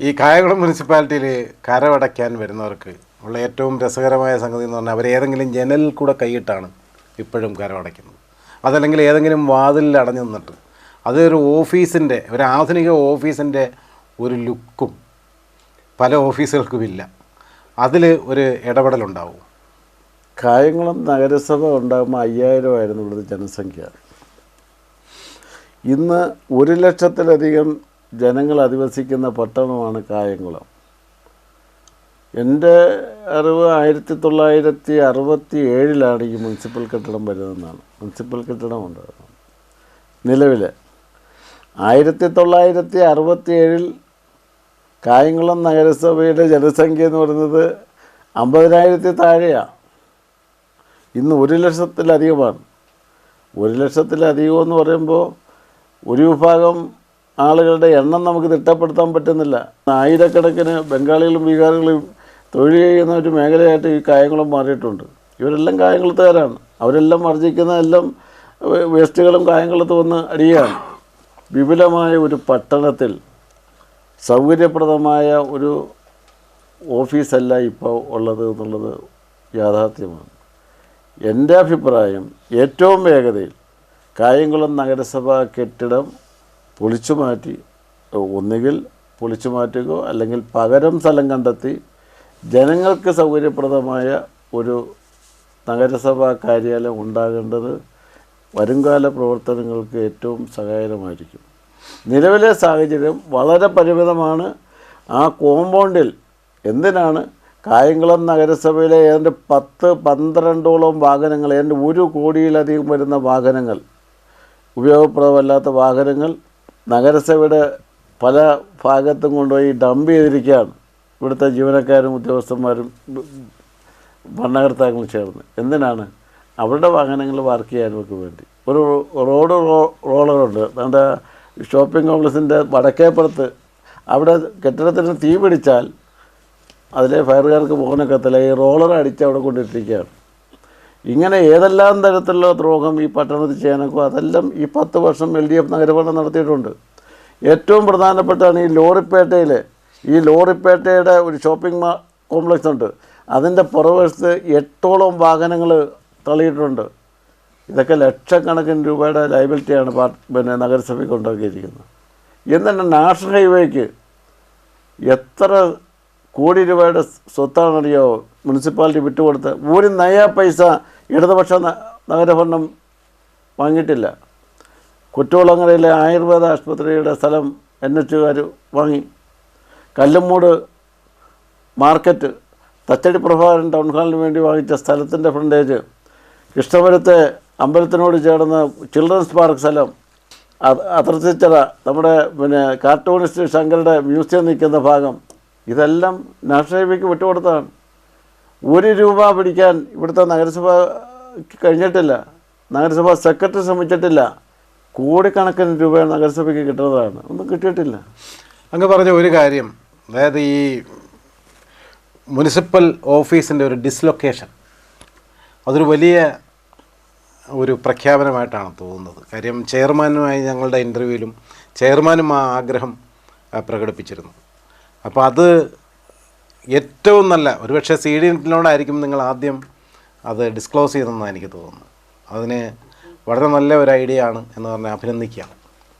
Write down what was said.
ഈ കായകുളം മുനിസിപ്പാലിറ്റിയിൽ കരമടയ്ക്കാൻ വരുന്നവർക്ക് ഉള്ള ഏറ്റവും രസകരമായ സംഗതി എന്ന് പറഞ്ഞാൽ അവർ ഏതെങ്കിലും ജനലിൽ കൂടെ കൈയിട്ടാണ് ഇപ്പോഴും കരമടയ്ക്കുന്നത് അതല്ലെങ്കിൽ ഏതെങ്കിലും വാതിലിൽ അടഞ്ഞു നിന്നിട്ട് അതൊരു ഓഫീസിന്റെ ഒരു ആധുനിക ഓഫീസിന്റെ ഒരു ലുക്കും പല ഓഫീസുകൾക്കും ഇല്ല അതിൽ ഒരു ഇടപെടലുണ്ടാവും. കായംകുളം നഗരസഭ ഉണ്ടാകുമ്പോൾ അയ്യായിരം ആയിരുന്നുള്ളത് ജനസംഖ്യ. ഇന്ന് ഒരു ലക്ഷത്തിലധികം ജനങ്ങൾ അധിവസിക്കുന്ന പട്ടണമാണ് കായംകുളം. എന്റെ അറിവ് ആയിരത്തി തൊള്ളായിരത്തി അറുപത്തി ഏഴിലാണ് ഈ മുനിസിപ്പൽ കെട്ടിടം വരുന്നതെന്നാണ്. മുനിസിപ്പൽ കെട്ടിടം ഉണ്ടാകുന്നത് നിലവിൽ ആയിരത്തി തൊള്ളായിരത്തി അറുപത്തി ഏഴിൽ കായംകുളം നഗരസഭയുടെ ജനസംഖ്യ എന്ന് പറയുന്നത് അമ്പതിനായിരത്തി താഴെയാണ്. ഇന്ന് ഒരു ലക്ഷത്തിലധികമാണ്. ഒരു ലക്ഷത്തിലധികം എന്ന് പറയുമ്പോൾ ഒരു വിഭാഗം ആളുകളുടെ എണ്ണം നമുക്ക് തിട്ടപ്പെടുത്താൻ പറ്റുന്നില്ല. ആയിരക്കണക്കിന് ബംഗാളികളും ബീഹാറുകളും തൊഴിൽ ചെയ്യുന്ന ഒരു മേഖലയായിട്ട് ഈ കായംകുളം മാറിയിട്ടുണ്ട്. ഇവരെല്ലാം കായംകുളത്തുകാരാണ് അവരെല്ലാം വർജിക്കുന്നതെല്ലാം എല്ലാം വേസ്റ്റുകളും കായംകുളത്ത് വന്ന് അടിയാണ്. വിപുലമായ ഒരു പട്ടണത്തിൽ സൗകര്യപ്രദമായ ഒരു ഓഫീസല്ല ഇപ്പോൾ ഉള്ളത് എന്നുള്ളത് യാഥാർത്ഥ്യമാണ്. എന്റെ അഭിപ്രായം ഏറ്റവും വേഗതയിൽ കായംകുളം നഗരസഭാ കെട്ടിടം പൊളിച്ചു മാറ്റി ഒന്നുകിൽ പൊളിച്ചു മാറ്റുക അല്ലെങ്കിൽ പകരം സ്ഥലം കണ്ടെത്തി ജനങ്ങൾക്ക് സൗകര്യപ്രദമായ ഒരു നഗരസഭാ കാര്യാലയം ഉണ്ടാകേണ്ടത് വരുംകാല പ്രവർത്തനങ്ങൾക്ക് ഏറ്റവും സഹായകരമായിരിക്കും. നിലവിലെ സാഹചര്യം വളരെ പരിമിതമാണ്. ആ കോമ്പൗണ്ടിൽ എന്തിനാണ് കായംകുളം നഗരസഭയിലെ ഏതാണ്ട് പത്ത് പന്ത്രണ്ടോളം വാഹനങ്ങൾ ഏതാണ്ട് ഒരു കോടിയിലധികം വരുന്ന വാഹനങ്ങൾ ഉപയോഗപ്രദമല്ലാത്ത വാഹനങ്ങൾ നഗരസഭയുടെ പല ഭാഗത്തും കൊണ്ടുപോയി ഡംപ് ചെയ്തിരിക്കുകയാണ് ഇവിടുത്തെ ജീവനക്കാരും ഉദ്യോഗസ്ഥന്മാരും ഭരണകർത്താക്കളും ചേർന്ന്. എന്തിനാണ്? അവരുടെ വാഹനങ്ങൾ വർക്ക് ചെയ്യാനൊക്കെ വേണ്ടി. ഒരു റോഡ് റോളറുണ്ട്. നമ്മുടെ ഷോപ്പിംഗ് കോംപ്ലക്സിന്റെ വടക്കേപ്പുറത്ത് അവിടെ കെട്ടിടത്തിന് തീ പിടിച്ചാൽ അതിലെ ഫയർകാർക്ക് പോകാനൊക്കത്തില്ല. ഈ റോളർ അടിച്ച് അവിടെ കൊണ്ടിട്ടിരിക്കുകയാണ്. ഇങ്ങനെ ഏതെല്ലാം തരത്തിലുള്ള ദ്രോഹം ഈ പട്ടണത്തിൽ ചെയ്യാനൊക്കെ അതെല്ലാം ഈ പത്ത് വർഷം എൽ ഡി എഫ് നഗരഭരണം നടത്തിയിട്ടുണ്ട്. ഏറ്റവും പ്രധാനപ്പെട്ടാണ് ഈ ലോറിപ്പേട്ടയിൽ ഈ ലോറിപ്പേട്ടയുടെ ഒരു ഷോപ്പിംഗ് മാ കോംപ്ലക്സ് ഉണ്ട്. അതിന്റെ പുറവശത്ത് എട്ടോളം വാഹനങ്ങൾ തള്ളിയിട്ടുണ്ട്. ഇതൊക്കെ ലക്ഷക്കണക്കിന് രൂപയുടെ ലൈബിലിറ്റിയാണ് പിന്നെ നഗരസഭയ്ക്ക് ഉണ്ടാക്കിയിരിക്കുന്നത് എന്നിട്ട് നാഷണൽ ഹൈവേക്ക് എത്ര കോടി രൂപയുടെ സ്വത്താണറിയോ മുനിസിപ്പാലിറ്റി വിട്ടുകൊടുത്ത് ഒരു നയ പൈസ ഇടതുപക്ഷ നഗരഭരണം വാങ്ങിയിട്ടില്ല. കുറ്റോളങ്ങരയിലെ ആയുർവേദ ആശുപത്രിയുടെ സ്ഥലം എൻ എച്ചുകാർ വാങ്ങി. കല്ലുമൂട് മാർക്കറ്റ് തച്ചടി പ്രഭാകരൻ ടൗൺ ഹാളിന് വേണ്ടി വാങ്ങിച്ച സ്ഥലത്തിന്റെ ഫ്രണ്ടേജ്. കൃഷ്ണപുരത്തെ അമ്പലത്തിനോട് ചേർന്ന് ചിൽഡ്രൻസ് പാർക്ക് സ്ഥലം. അത് അതിർത്തിച്ചിറ നമ്മുടെ പിന്നെ കാർട്ടൂണിസ്റ്റ് ശങ്കരുടെ മ്യൂസിയം നിൽക്കുന്ന ഭാഗം. ഇതെല്ലാം നാഷണൽ ഹൈവേക്ക് വിട്ടുകൊടുത്തതാണ്. ഒരു രൂപ പിടിക്കാൻ ഇവിടുത്തെ നഗരസഭ കഴിഞ്ഞിട്ടില്ല. നഗരസഭ സെക്രട്ടറി ശ്രമിച്ചിട്ടില്ല. കോടിക്കണക്കിന് രൂപ നഗരസഭയ്ക്ക് കിട്ടുന്നതാണ്. ഒന്നും കിട്ടിയിട്ടില്ല. അങ്ങ് പറഞ്ഞ ഒരു കാര്യം. അതായത് ഈ മുനിസിപ്പൽ ഓഫീസിന്റെ ഒരു ഡിസ്ലൊക്കേഷൻ അതൊരു വലിയ ഒരു പ്രഖ്യാപനമായിട്ടാണ് തോന്നുന്നത്. കാര്യം ചെയർമാനുമായി ഞങ്ങളുടെ ഇന്റർവ്യൂവിലും ചെയർമാനും ആ ആഗ്രഹം പ്രകടിപ്പിച്ചിരുന്നു. അപ്പോൾ അത് ഏറ്റവും നല്ല ഒരുപക്ഷെ സി ഡി നെറ്റിനോടായിരിക്കും നിങ്ങൾ ആദ്യം അത് ഡിസ്ക്ലോസ് ചെയ്തതെന്നാണ് എനിക്ക് തോന്നുന്നത്. അതിന് വളരെ നല്ല ഒരു ഐഡിയ ആണ് എന്ന് പറഞ്ഞാൽ അഭിനന്ദിക്കാം